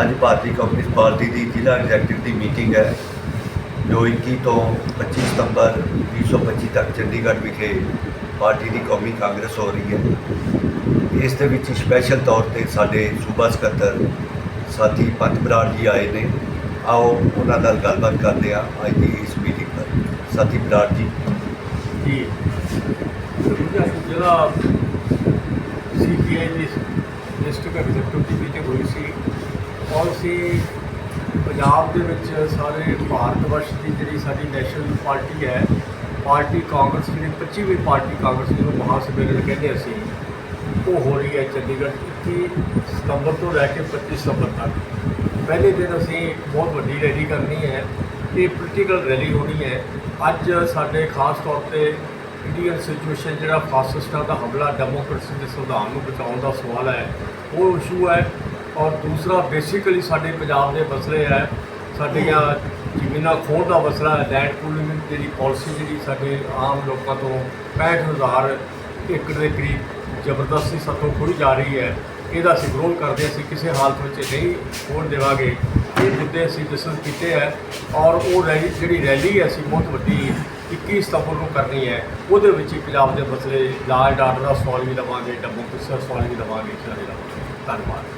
ਅੱਜ ਭਾਰਤੀ communist party ਦੀ ਜ਼ਿਲ੍ਹਾ executive ਦੀ ਮੀਟਿੰਗ ਹੈ, ਜੋ 21 ਤੋਂ 25 ਸਤੰਬਰ 2025 ਤੱਕ ਚੰਡੀਗੜ੍ਹ ਵਿਖੇ ਪਾਰਟੀ ਦੀ ਕੌਮੀ ਕਾਂਗਰਸ ਹੋ ਰਹੀ ਹੈ। ਇਸ ਦੇ ਵਿੱਚ ਸਪੈਸ਼ਲ ਤੌਰ ਤੇ ਸਾਡੇ ਸੂਬਾ ਸਕੱਤਰ ਸਾਥੀ ਪੰਤ ਬਰਾੜ ਜੀ ਆਏ ਨੇ। ਆਓ ਉਹਨਾਂ ਨਾਲ ਗੱਲਬਾਤ ਕਰਦੇ ਹਾਂ ਅੱਜ ਦੀ ਇਸ ਮੀਟਿੰਗ ਪਰ। ਸਾਥੀ ਬਰਾੜ ਜੀ। ਜੀ। ਜਿਹੜਾ ਸੀਪੀਆਈ ਦੀ ਡਿਸਟ੍ਰਿਕਟ ਐਗਜ਼ੀਕਟਿਵ ਦੀ ਮੀਟਿੰਗ ਹੋਈ ਸੀ ਔਰ ਅਸੀਂ ਪੰਜਾਬ ਦੇ ਵਿੱਚ ਸਾਰੇ ਭਾਰਤ ਵਰਸ਼ ਦੀ ਜਿਹੜੀ ਸਾਡੀ ਨੈਸ਼ਨਲ ਪਾਰਟੀ ਹੈ, ਪਾਰਟੀ ਕਾਂਗਰਸ, ਜਿਹੜੀ 25ਵੀਂ ਪਾਰਟੀ ਕਾਂਗਰਸ ਜਿਹਨੂੰ ਮਹਾ ਸੰਮੇਲਨ ਕਹਿੰਦੇ ਅਸੀਂ। ਉਹ ਹੋ ਰਹੀ ਹੈ ਚੰਡੀਗੜ੍ਹ 21 ਸਤੰਬਰ ਤੋਂ ਲੈ ਕੇ 25 ਸਤੰਬਰ ਤੱਕ। ਪਹਿਲੇ ਦਿਨ ਅਸੀਂ ਬਹੁਤ ਵੱਡੀ ਰੈਲੀ ਕਰਨੀ ਹੈ, ਇਹ ਪੋਲੀਟੀਕਲ ਰੈਲੀ ਹੋਣੀ ਹੈ। ਅੱਜ ਸਾਡੇ ਖਾਸ ਤੌਰ ਤੇ ਇੰਡੀਅਨ ਸਿਚੁਏਸ਼ਨ ਜਿਹੜਾ ਫਾਸਿਸਟਾਂ ਦਾ ਹਮਲਾ ਡੈਮੋਕ੍ਰੇਸੀ ਦੇ ਸੰਵਿਧਾਨ ਨੂੰ ਬਚਾਉਣ ਦਾ ਸਵਾਲ ਹੈ, ਉਹ ਇਸ਼ੂ ਹੈ। ਔਰ ਦੂਸਰਾ ਬੇਸਿਕਲੀ ਸਾਡੇ ਪੰਜਾਬ ਦੇ ਮਸਲੇ ਹੈ। ਸਾਡੀਆਂ ਜ਼ਮੀਨਾਂ ਖੋਹ ਦਾ ਮਸਲਾ ਹੈ ਲੈਂਡ ਪੂਲਿੰਗ ਜਿਹੜੀ ਪਾਲਿਸੀ ਜਿਹੜੀ ਸਾਡੇ ਆਮ ਲੋਕਾਂ ਤੋਂ 65000 ਏਕੜ ਦੇ ਕਰੀਬ ਜ਼ਬਰਦਸਤੀ ਸਾਥੋਂ ਖੋਈ ਜਾ ਰਹੀ ਹੈ। ਇਹਦਾ ਅਸੀਂ ਵਿਰੋਧ ਕਰਦੇ ਅਸੀਂ ਕਿਸੇ ਹਾਲਤ ਵਿੱਚ ਨਹੀਂ ਹੋਣ ਦੇਵਾਂਗੇ। ਇਹ ਮੁੱਦੇ ਅਸੀਂ ਡਿਸਕਸ ਕੀਤੇ ਹੈ ਔਰ ਉਹ ਰੈਲੀ ਜਿਹੜੀ ਰੈਲੀ ਹੈ, ਅਸੀਂ ਬਹੁਤ ਵੱਡੀ 21 ਸਤੰਬਰ ਨੂੰ ਕਰਨੀ ਹੈ। ਉਹਦੇ ਵਿੱਚ ਹੀ ਪੰਜਾਬ ਦੇ ਮਸਲੇ, ਲਾਲ ਡਾਟ ਦਾ ਸਵਾਲ ਵੀ ਲਵਾਂਗੇ ਡੈਮੋਕ੍ਰੇਸੀ ਦਾ ਸਵਾਲ ਵੀ ਲਵਾਂਗੇ, ਇਸ ਤਰ੍ਹਾਂ ਦੇ ਧੰਨਵਾਦ।